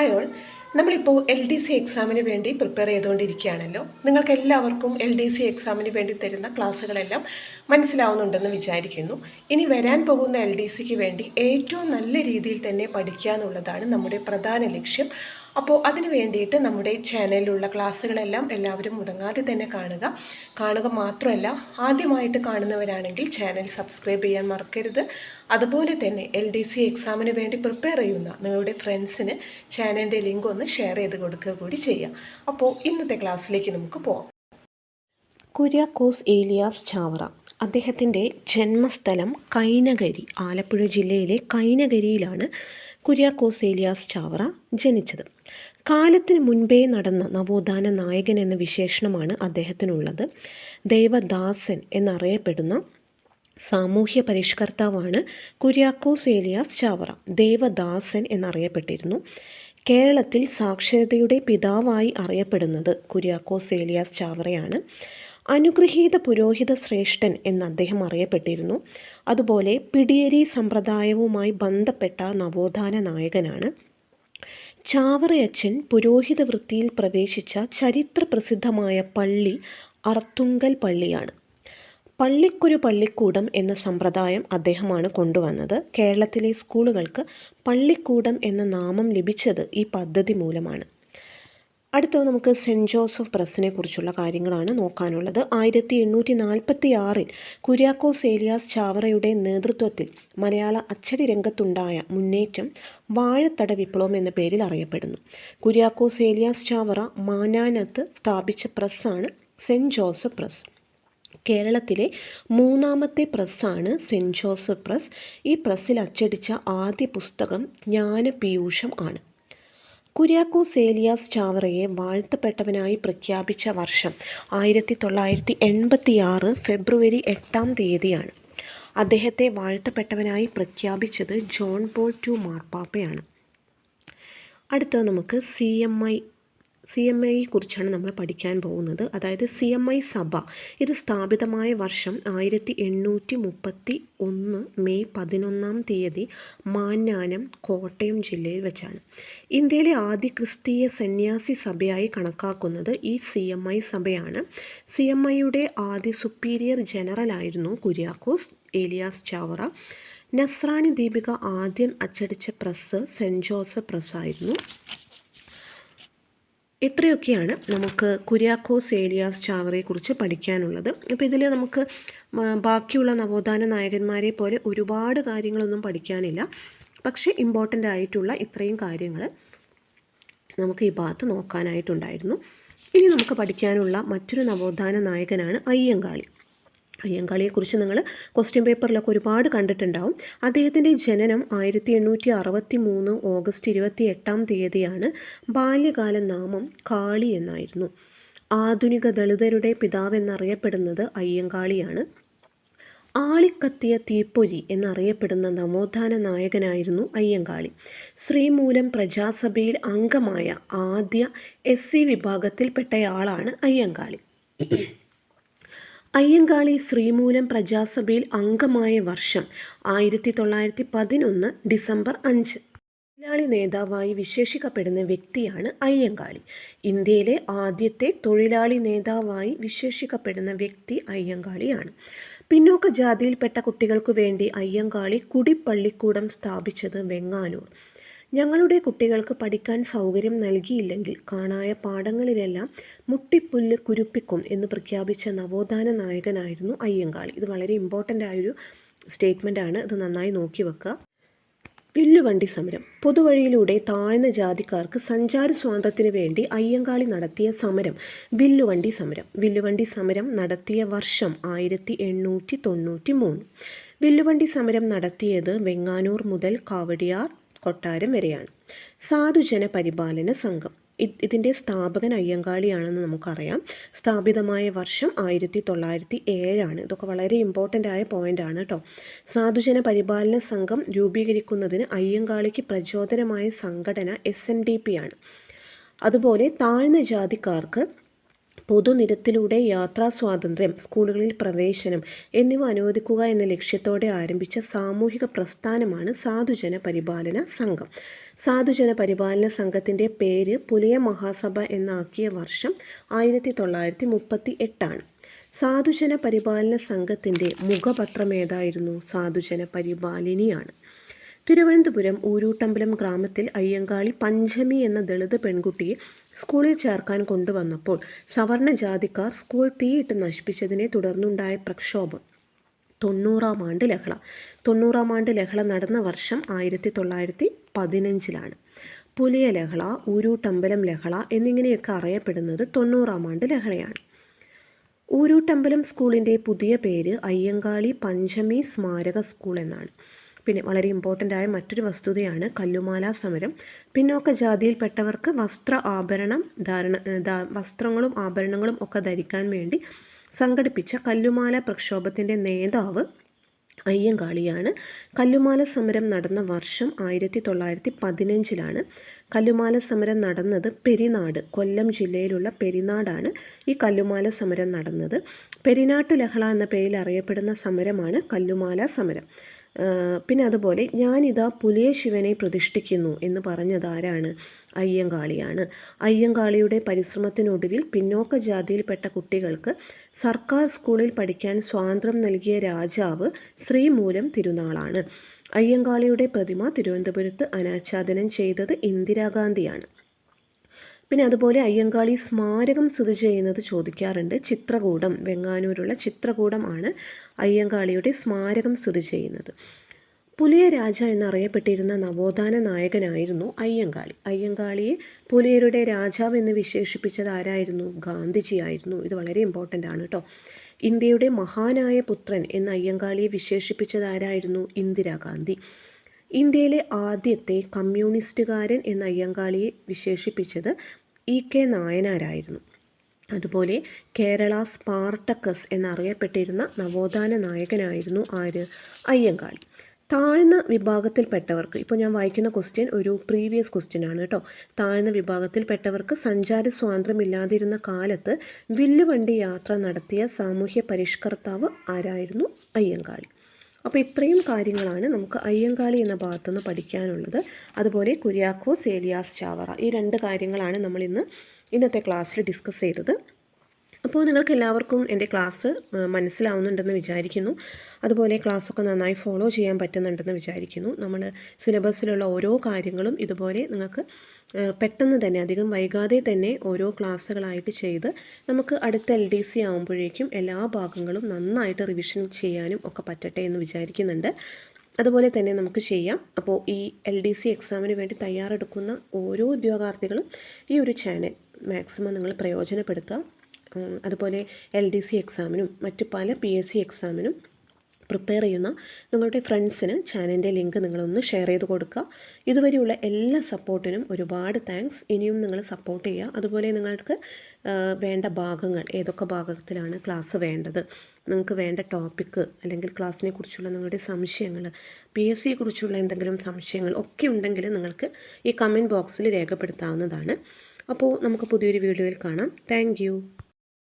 Hi all നമ്മളിപ്പോൾ L D C എക്സാമിന് വേണ്ടി പ്രിപ്പയർ ചെയ്തുകൊണ്ടിരിക്കുകയാണല്ലോ. നിങ്ങൾക്ക് എല്ലാവർക്കും എൽ ഡി സി എക്സാമിന് വേണ്ടി തരുന്ന ക്ലാസ്സുകളെല്ലാം മനസ്സിലാവുന്നുണ്ടെന്ന് വിചാരിക്കുന്നു. ഇനി വരാൻ പോകുന്ന എൽ ഡി സിക്ക് വേണ്ടി ഏറ്റവും നല്ല രീതിയിൽ തന്നെ പഠിക്കുക എന്നുള്ളതാണ് നമ്മുടെ പ്രധാന ലക്ഷ്യം. അപ്പോൾ അതിന് വേണ്ടിയിട്ട് നമ്മുടെ ചാനലിലുള്ള ക്ലാസ്സുകളെല്ലാം എല്ലാവരും മുടങ്ങാതെ തന്നെ കാണുക. കാണുക മാത്രമല്ല ആദ്യമായിട്ട് കാണുന്നവരാണെങ്കിൽ ചാനൽ സബ്സ്ക്രൈബ് ചെയ്യാൻ മറക്കരുത്. അതുപോലെ തന്നെ എൽ ഡി സി എക്സാമിന് വേണ്ടി പ്രിപ്പയർ ചെയ്യുന്ന നിങ്ങളുടെ ഫ്രണ്ട്സിന് ചാനലിന്റെ ലിങ്ക് ഒന്ന് ഷെയർ ചെയ്ത് കൊടുക്കുക കൂടി ചെയ്യാം. അപ്പോൾ ഇന്നത്തെ ക്ലാസ്സിലേക്ക് നമുക്ക് പോകാം കുര്യാക്കോസ് ഏലിയാസ് ചാവറ. അദ്ദേഹത്തിന്റെ ജന്മസ്ഥലം കൈനകരി ആലപ്പുഴ ജില്ലയിലെ കൈനകരിയിലാണ് കുര്യാക്കോസ് ഏലിയാസ് ചാവറ ജനിച്ചത്. കാലത്തിന് മുൻപേ നടന്ന നവോത്ഥാന നായകൻ എന്ന വിശേഷണമാണ് അദ്ദേഹത്തിനുള്ളത്. ദേവദാസൻ എന്നറിയപ്പെടുന്ന സാമൂഹ്യ പരിഷ്കർത്താവാണ് കുര്യാക്കോസ് ഏലിയാസ് ചാവറ. ദേവദാസൻ എന്നറിയപ്പെട്ടിരുന്നു. കേരളത്തിൽ സാക്ഷരതയുടെ പിതാവായി അറിയപ്പെടുന്നത് കുര്യാക്കോസ് ഏലിയാസ് ചാവറയാണ്. അനുഗ്രഹീത പുരോഹിത ശ്രേഷ്ഠൻ എന്ന് അദ്ദേഹം അറിയപ്പെട്ടിരുന്നു. അതുപോലെ പിടിയേരി സമ്പ്രദായവുമായി ബന്ധപ്പെട്ട നവോത്ഥാന നായകനാണ്. ചാവറയച്ചൻ പുരോഹിത വൃത്തിയിൽ പ്രവേശിച്ച ചരിത്ര പ്രസിദ്ധമായ പള്ളി അർത്തുങ്കൽ പള്ളിയാണ്. പള്ളിക്കൊരു പള്ളിക്കൂടം എന്ന സമ്പ്രദായം അദ്ദേഹമാണ് കൊണ്ടുവന്നത്. കേരളത്തിലെ സ്കൂളുകൾക്ക് പള്ളിക്കൂടം എന്ന നാമം ലഭിച്ചത് ഈ പദ്ധതി മൂലമാണ്. അടുത്തത് നമുക്ക് സെന്റ് ജോസഫ് പ്രസ്സിനെ കുറിച്ചുള്ള കാര്യങ്ങളാണ് നോക്കാനുള്ളത്. ആയിരത്തി എണ്ണൂറ്റി നാൽപ്പത്തി ആറിൽ കുര്യാക്കോസ് ഏലിയാസ് ചാവറയുടെ നേതൃത്വത്തിൽ മലയാള അച്ചടി രംഗത്തുണ്ടായ മുന്നേറ്റം വാഴത്തട വിപ്ലവം എന്ന പേരിൽ അറിയപ്പെടുന്നു. കുര്യാക്കോസ് ഏലിയാസ് ചാവറ മാനാനത്ത് സ്ഥാപിച്ച പ്രസ്സാണ് സെന്റ് ജോസഫ് പ്രസ് കേരളത്തിലെ മൂന്നാമത്തെ പ്രസ്സാണ് സെന്റ് ജോസഫ് പ്രസ് ഈ പ്രസ്സിൽ അച്ചടിച്ച ആദ്യ പുസ്തകം ജ്ഞാനപീയൂഷം ആണ്. കുര്യാക്കോസ് ഏലിയാസ് ചാവറയെ വാഴ്ത്തപ്പെട്ടവനായി പ്രഖ്യാപിച്ച വർഷം ആയിരത്തി തൊള്ളായിരത്തി എൺപത്തി ആറ് ഫെബ്രുവരി എട്ടാം തീയതിയാണ്. അദ്ദേഹത്തെ വാഴ്ത്തപ്പെട്ടവനായി പ്രഖ്യാപിച്ചത് ജോൺ പോൾ ടു മാർപ്പാപ്പയാണ്. അടുത്തത് നമുക്ക് C M I C M ഐയെ കുറിച്ചാണ് നമ്മൾ പഠിക്കാൻ പോകുന്നത്. അതായത് സി എം ഐ സഭ. ഇത് സ്ഥാപിതമായ വർഷം ആയിരത്തി എണ്ണൂറ്റി മുപ്പത്തി ഒന്ന് മെയ് പതിനൊന്നാം തീയതി മാന്നാനം കോട്ടയം ജില്ലയിൽ വെച്ചാണ്. ഇന്ത്യയിലെ ആദ്യ ക്രിസ്തീയ സന്യാസി സഭയായി കണക്കാക്കുന്നത് ഈ സി എം ഐ സഭയാണ്. സി എം ഐയുടെ ആദ്യ സുപ്പീരിയർ ജനറലായിരുന്നു കുര്യാക്കോസ് ഏലിയാസ് ചാവറ. നസ്രാണി ദീപിക ആദ്യം അച്ചടിച്ച പ്രസ് സെന്റ് ജോസഫ് പ്രസ്സായിരുന്നു ഇത്രയൊക്കെയാണ് നമുക്ക് കുര്യാക്കോസ് ഏലിയാസ് ചാവറയെക്കുറിച്ച് പഠിക്കാനുള്ളത്. അപ്പോൾ ഇതിൽ നമുക്ക് ബാക്കിയുള്ള നവോത്ഥാന നായകന്മാരെ പോലെ ഒരുപാട് കാര്യങ്ങളൊന്നും പഠിക്കാനില്ല. പക്ഷേ ഇമ്പോർട്ടന്റ് ആയിട്ടുള്ള ഇത്രയും കാര്യങ്ങൾ നമുക്ക് ഈ ഭാഗത്ത് നോക്കാനായിട്ടുണ്ടായിരുന്നു. ഇനി നമുക്ക് പഠിക്കാനുള്ള മറ്റൊരു നവോത്ഥാന നായകനാണ് അയ്യങ്കാളി. അയ്യങ്കാളിയെക്കുറിച്ച് നിങ്ങൾ ക്വസ്റ്റ്യൻ പേപ്പറിലൊക്കെ ഒരുപാട് കണ്ടിട്ടുണ്ടാവും. അദ്ദേഹത്തിന്റെ ജനനം ആയിരത്തി എണ്ണൂറ്റി അറുപത്തി മൂന്ന് ഓഗസ്റ്റ് ഇരുപത്തി എട്ടാം തീയതിയാണ് ബാല്യകാല നാമം കാളി എന്നായിരുന്നു. ആധുനിക ദളിതരുടെ പിതാവെന്നറിയപ്പെടുന്നത് അയ്യങ്കാളിയാണ്. ആളിക്കത്തിയ തീപ്പൊരി എന്നറിയപ്പെടുന്ന നവോത്ഥാന നായകനായിരുന്നു അയ്യങ്കാളി. ശ്രീമൂലം പ്രജാസഭയിൽ അംഗമായ ആദ്യ എസ് സി വിഭാഗത്തിൽപ്പെട്ടയാളാണ് അയ്യങ്കാളി. അയ്യങ്കാളി ശ്രീമൂലം പ്രജാസഭയിൽ അംഗമായ വർഷം ആയിരത്തി തൊള്ളായിരത്തി പതിനൊന്ന് ഡിസംബർ അഞ്ച്. തൊഴിലാളി നേതാവായി വിശേഷിക്കപ്പെടുന്ന വ്യക്തിയാണ് അയ്യങ്കാളി. ഇന്ത്യയിലെ ആദ്യത്തെ തൊഴിലാളി നേതാവായി വിശേഷിക്കപ്പെടുന്ന വ്യക്തി അയ്യങ്കാളിയാണ്. പിന്നോക്ക ജാതിയിൽപ്പെട്ട കുട്ടികൾക്കു വേണ്ടി അയ്യങ്കാളി കുടിപ്പള്ളിക്കൂടം സ്ഥാപിച്ചത് വെങ്ങാനൂർ. ഞങ്ങളുടെ കുട്ടികൾക്ക് പഠിക്കാൻ സൗകര്യം നൽകിയില്ലെങ്കിൽ കാണായ പാഠങ്ങളിലെല്ലാം മുട്ടിപ്പുല്ല് കുരുപ്പിക്കും എന്ന് പ്രഖ്യാപിച്ച നവോത്ഥാന നായകനായിരുന്നു അയ്യങ്കാളി. ഇത് വളരെ ഇമ്പോർട്ടന്റ് ആയൊരു സ്റ്റേറ്റ്മെന്റ് ആണ്. ഇത് നന്നായി നോക്കി വെക്കുക. വില്ലുവണ്ടി സമരം. പൊതുവഴിയിലൂടെ താഴ്ന്ന ജാതിക്കാർക്ക് സഞ്ചാര സ്വാതന്ത്ര്യത്തിന് വേണ്ടി അയ്യങ്കാളി നടത്തിയ സമരം. വില്ലുവണ്ടി സമരം. വില്ലുവണ്ടി സമരം നടത്തിയ വർഷം ആയിരത്തി എണ്ണൂറ്റി തൊണ്ണൂറ്റി മൂന്ന് വില്ലുവണ്ടി സമരം നടത്തിയത് വെങ്ങാനൂർ മുതൽ കാവടിയാർ കൊട്ടാരം വരെയാണ്. സാധുജന പരിപാലന സംഘം ഇതിന്റെ സ്ഥാപകൻ അയ്യങ്കാളിയാണെന്ന് നമുക്കറിയാം. സ്ഥാപിതമായ വർഷം ആയിരത്തി തൊള്ളായിരത്തി ഏഴാണ് ഇതൊക്കെ വളരെ ഇമ്പോർട്ടന്റ് ആയ പോയിന്റ് ആണ് കേട്ടോ സാധുജന പരിപാലന സംഘം രൂപീകരിക്കുന്നതിന് അയ്യങ്കാളിക്ക് പ്രചോദനമായ സംഘടന എസ് എൻ ഡി പി ആണ്. അതുപോലെ താഴ്ന്ന ജാതിക്കാർക്ക് പൊതുനിരത്തിലൂടെ യാത്രാ സ്വാതന്ത്ര്യം സ്കൂളുകളിൽ പ്രവേശനം എന്നിവ അനുവദിക്കുക എന്ന ലക്ഷ്യത്തോടെ ആരംഭിച്ച സാമൂഹിക പ്രസ്ഥാനമാണ് സാധുജന പരിപാലന സംഘം. സാധുജന പരിപാലന സംഘത്തിന്റെ പേര് പുലിയ മഹാസഭ എന്നാക്കിയ വർഷം ആയിരത്തി തൊള്ളായിരത്തി മുപ്പത്തി എട്ടാണ് സാധുജന പരിപാലന സംഘത്തിന്റെ മുഖപത്രം ഏതായിരുന്നു? സാധുജന പരിപാലിനിയാണ്. തിരുവനന്തപുരം ഊരൂട്ടമ്പലം ഗ്രാമത്തിൽ അയ്യങ്കാളി പഞ്ചമി എന്ന ദളിത് പെൺകുട്ടിയെ സ്കൂളിൽ ചേർക്കാൻ കൊണ്ടുവന്നപ്പോൾ സവർണ ജാതിക്കാർ സ്കൂൾ തീയിട്ട് നശിപ്പിച്ചതിനെ തുടർന്നുണ്ടായ പ്രക്ഷോഭം. തൊണ്ണൂറാം ആണ്ട് ലഹള. തൊണ്ണൂറാം ആണ്ട് ലഹള നടന്ന വർഷം ആയിരത്തി തൊള്ളായിരത്തി പതിനഞ്ചിലാണ് പുലിയ ലഹള ഊരൂട്ടമ്പലം ലഹള എന്നിങ്ങനെയൊക്കെ അറിയപ്പെടുന്നത് തൊണ്ണൂറാം ആണ്ട് ലഹളയാണ്. ഊരൂട്ടമ്പലം സ്കൂളിന്റെ പുതിയ പേര് അയ്യങ്കാളി പഞ്ചമി സ്മാരക സ്കൂൾ എന്നാണ്. പിന്നെ വളരെ ഇമ്പോർട്ടന്റ് ആയ മറ്റൊരു വസ്തുതയാണ് കല്ലുമാല സമരം. പിന്നോക്ക ജാതിയിൽപ്പെട്ടവർക്ക് വസ്ത്ര ആഭരണം ധാരണ വസ്ത്രങ്ങളും ആഭരണങ്ങളും ഒക്കെ ധരിക്കാൻ വേണ്ടി സംഘടിപ്പിച്ച കല്ലുമാല പ്രക്ഷോഭത്തിന്റെ നേതാവ് അയ്യങ്കാളിയാണ്. കല്ലുമാല സമരം നടന്ന വർഷം ആയിരത്തി തൊള്ളായിരത്തി പതിനഞ്ചിലാണ് കല്ലുമാല സമരം നടന്നത് പെരിനാട് കൊല്ലം ജില്ലയിലുള്ള പെരിനാടാണ് ഈ കല്ലുമാല സമരം നടന്നത്. പെരിനാട്ട് ലഹള എന്ന പേരിൽ അറിയപ്പെടുന്ന സമരമാണ് കല്ലുമാല സമരം. പിന്നെ അതുപോലെ ഞാനിതാ പുലിയ ശിവനെ പ്രതിഷ്ഠിക്കുന്നു എന്ന് പറഞ്ഞത് ആരാണ്? അയ്യങ്കാളിയാണ്. അയ്യങ്കാളിയുടെ പരിശ്രമത്തിനൊടുവിൽ പിന്നോക്ക ജാതിയിൽപ്പെട്ട കുട്ടികൾക്ക് സർക്കാർ സ്കൂളിൽ പഠിക്കാൻ സ്വാതന്ത്ര്യം നൽകിയ രാജാവ് ശ്രീമൂലം തിരുനാളാണ്. അയ്യങ്കാളിയുടെ പ്രതിമ തിരുവനന്തപുരത്ത് അനാച്ഛാദനം ചെയ്തത് ഇന്ദിരാഗാന്ധിയാണ്. പിന്നെ അതുപോലെ അയ്യങ്കാളി സ്മാരകം സ്ഥിതി ചെയ്യുന്നത് ചോദിക്കാറുണ്ട്. ചിത്രകൂടം വെങ്ങാനൂരുള്ള ചിത്രകൂടം ആണ് അയ്യങ്കാളിയുടെ സ്മാരകം സ്ഥിതി ചെയ്യുന്നത്. പുലിയ രാജ എന്നറിയപ്പെട്ടിരുന്ന നവോത്ഥാന നായകനായിരുന്നു അയ്യങ്കാളി. അയ്യങ്കാളിയെ പുലിയരുടെ രാജാവ് എന്ന് വിശേഷിപ്പിച്ചത് ആരായിരുന്നു? ഗാന്ധിജിയായിരുന്നു ഇത് വളരെ ഇമ്പോർട്ടന്റ് ആണ് കേട്ടോ ഇന്ത്യയുടെ മഹാനായ പുത്രൻ എന്ന് അയ്യങ്കാളിയെ വിശേഷിപ്പിച്ചത് ആരായിരുന്നു? ഇന്ദിരാഗാന്ധി ഇന്ത്യയിലെ ആദ്യത്തെ കമ്മ്യൂണിസ്റ്റുകാരൻ എന്ന അയ്യങ്കാളിയെ വിശേഷിപ്പിച്ചത് ഇ കെ നായനാരായിരുന്നു. അതുപോലെ കേരള സ്പാർട്ടക്കസ് എന്നറിയപ്പെട്ടിരുന്ന നവോത്ഥാന നായകനായിരുന്നു ആര്? അയ്യങ്കാളി. താഴ്ന്ന വിഭാഗത്തിൽപ്പെട്ടവർക്ക് ഇപ്പോൾ ഞാൻ വായിക്കുന്ന ക്വസ്റ്റ്യൻ ഒരു പ്രീവിയസ് ക്വസ്റ്റ്യൻ ആണ് കേട്ടോ. താഴ്ന്ന വിഭാഗത്തിൽപ്പെട്ടവർക്ക് സഞ്ചാര സ്വാതന്ത്ര്യമില്ലാതിരുന്ന കാലത്ത് വില്ലുവണ്ടി യാത്ര നടത്തിയ സാമൂഹ്യ പരിഷ്കർത്താവ് ആരായിരുന്നു? അയ്യങ്കാളി. അപ്പോൾ ഇത്രയും കാര്യങ്ങളാണ് നമുക്ക് അയ്യങ്കാളി എന്ന ഭാഗത്തുനിന്ന് പഠിക്കാനുള്ളത്. അതുപോലെ കുര്യാക്കോസ് ഏലിയാസ് ചാവറ ഈ രണ്ട് കാര്യങ്ങളാണ് നമ്മൾ ഇന്ന് ഇന്നത്തെ ക്ലാസ്സിൽ ഡിസ്കസ് ചെയ്തത്. അപ്പോൾ നിങ്ങൾക്ക് എല്ലാവർക്കും എന്റെ ക്ലാസ് മനസ്സിലാവുന്നുണ്ടെന്ന് വിചാരിക്കുന്നു. അതുപോലെ ക്ലാസ്സൊക്കെ നന്നായി ഫോളോ ചെയ്യാൻ പറ്റുന്നുണ്ടെന്ന് വിചാരിക്കുന്നു. നമ്മൾ സിലബസിലുള്ള ഓരോ കാര്യങ്ങളും ഇതുപോലെ നിങ്ങൾക്ക് പെട്ടെന്ന് തന്നെ അധികം വൈകാതെ തന്നെ ഓരോ ക്ലാസ്സുകളായിട്ട് ചെയ്ത് നമുക്ക് അടുത്ത എൽ ഡി സി ആകുമ്പോഴേക്കും എല്ലാ ഭാഗങ്ങളും നന്നായിട്ട് റിവിഷൻ ചെയ്യാനും ഒക്കെ പറ്റട്ടെ എന്ന് വിചാരിക്കുന്നുണ്ട്. അതുപോലെ തന്നെ നമുക്ക് ചെയ്യാം. അപ്പോൾ ഈ എൽ ഡി സി എക്സാമിന് വേണ്ടി തയ്യാറെടുക്കുന്ന ഓരോ ഉദ്യോഗാർത്ഥികളും ഈ ഒരു ചാനൽ മാക്സിമം നിങ്ങൾ പ്രയോജനപ്പെടുത്തുക. അതുപോലെ എൽ ഡി സി എക്സാമിനും മറ്റ് പല പി എസ് സി എക്സാമിനും പ്രിപ്പയർ ചെയ്യുന്ന നിങ്ങളുടെ ഫ്രണ്ട്സിന് ചാനലിന്റെ ലിങ്ക് നിങ്ങളൊന്ന് ഷെയർ ചെയ്ത് കൊടുക്കുക. ഇതുവരെയുള്ള എല്ലാ സപ്പോർട്ടിനും ഒരുപാട് താങ്ക്സ് ഇനിയും നിങ്ങൾ സപ്പോർട്ട് ചെയ്യുക. അതുപോലെ നിങ്ങൾക്ക് വേണ്ട ഭാഗങ്ങൾ ഏതൊക്കെ ഭാഗത്തിലാണ് ക്ലാസ് വേണ്ടത് നിങ്ങൾക്ക് വേണ്ട ടോപ്പിക്ക് അല്ലെങ്കിൽ ക്ലാസ്സിനെ കുറിച്ചുള്ള നിങ്ങളുടെ സംശയങ്ങൾ പി എസ് സിയെ കുറിച്ചുള്ള എന്തെങ്കിലും സംശയങ്ങൾ ഒക്കെ ഉണ്ടെങ്കിൽ നിങ്ങൾക്ക് ഈ കമന്റ് ബോക്സിൽ രേഖപ്പെടുത്താവുന്നതാണ്. അപ്പോൾ നമുക്ക് പുതിയൊരു വീഡിയോയിൽ കാണാം. താങ്ക്